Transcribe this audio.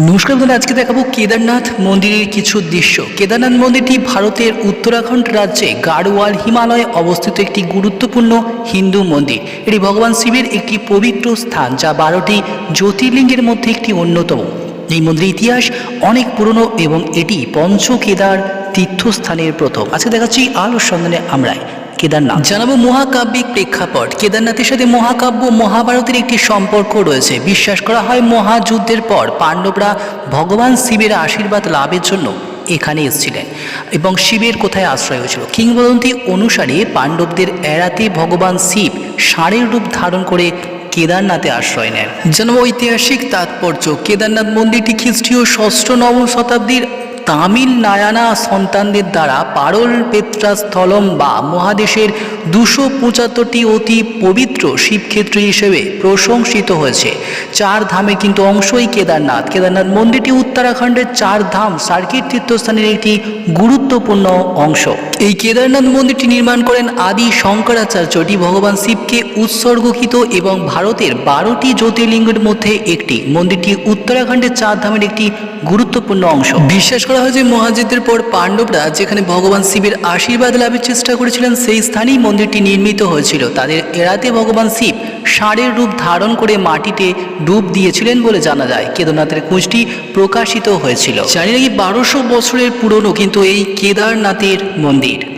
নমস্কার বন্ধুরা, আজকে দেখাবো কেদারনাথ মন্দিরের কিছু দৃশ্য। কেদারনাথ মন্দিরটি ভারতের উত্তরাখণ্ড রাজ্যে গাড়োয়াল হিমালয়ে অবস্থিত একটি গুরুত্বপূর্ণ হিন্দু মন্দির। এটি ভগবান শিবের একটি পবিত্র স্থান, যা বারোটি জ্যোতির্লিঙ্গের মধ্যে একটি অন্যতম। এই মন্দিরের ইতিহাস অনেক পুরনো এবং এটি পঞ্চ কেদার তীর্থস্থানের প্রথম। আজকে দেখাচ্ছি আলোর সন্ধানে আমরাই। কেদারনাথ। জানাব মহাকাব্যিক প্রেক্ষাপট। কেদারনাথের সাথে মহাকাব্য, মহাভারতের একটি সম্পর্ক রয়েছে। বিশ্বাস করা হয় মহাযুদ্ধের পর পাণ্ডবরা ভগবান শিবের আশীর্বাদ লাভের জন্য এখানে এসেছিলেন এবং শিবের কোথায় আশ্রয় হয়েছিল। কিংবদন্তি অনুসারে পাণ্ডবদের এড়াতে ভগবান শিব ষাঁড়ের রূপ ধারণ করে কেদারনাথে আশ্রয় নেন। জানাব ঐতিহাসিক তাৎপর্য। কেদারনাথ মন্দিরটি খ্রিস্টীয় ষষ্ঠ নবম শতাব্দীর তামিল নায়ানা সন্তানদের দ্বারা পারল পেত্রাস্থলম বা মহাদেশের দুশো পঁচাত্তরটি অতি পবিত্র শিবক্ষেত্র হিসেবে প্রশংসিত হয়েছে। চার ধামে কিন্তু অংশই কেদারনাথ। কেদারনাথ মন্দিরটি উত্তরাখণ্ডের চার ধাম সার্কিট তীর্থস্থানের একটি গুরুত্বপূর্ণ অংশ। এই কেদারনাথ মন্দিরটি নির্মাণ করেন আদি শঙ্করাচার্যটি ভগবান শিবকে উৎসর্গকৃত এবং ভারতের বারোটি জ্যোতির্লিঙ্গের মধ্যে একটি। মন্দিরটি উত্তরাখণ্ডের চার ধামের একটি গুরুত্বপূর্ণ অংশ। বিশ্বাস করা হয় যে মহাযুদ্ধের পর পাণ্ডবরা যেখানে ভগবান শিবের আশীর্বাদ লাভের চেষ্টা করেছিলেন, সেই স্থানেই মন্দিরটি নির্মিত হয়েছিল। তাদের এড়াতে ভগবান শিব ষাঁড়ের রূপ ধারণ করে মাটিতে ডুব দিয়েছিলেন বলে জানা যায়। কেদারনাথের কুঁজটি প্রকাশিত হয়েছিল। জানি নাকি বারোশো বছরের পুরনো, কিন্তু এই কেদারনাথের মন্দির।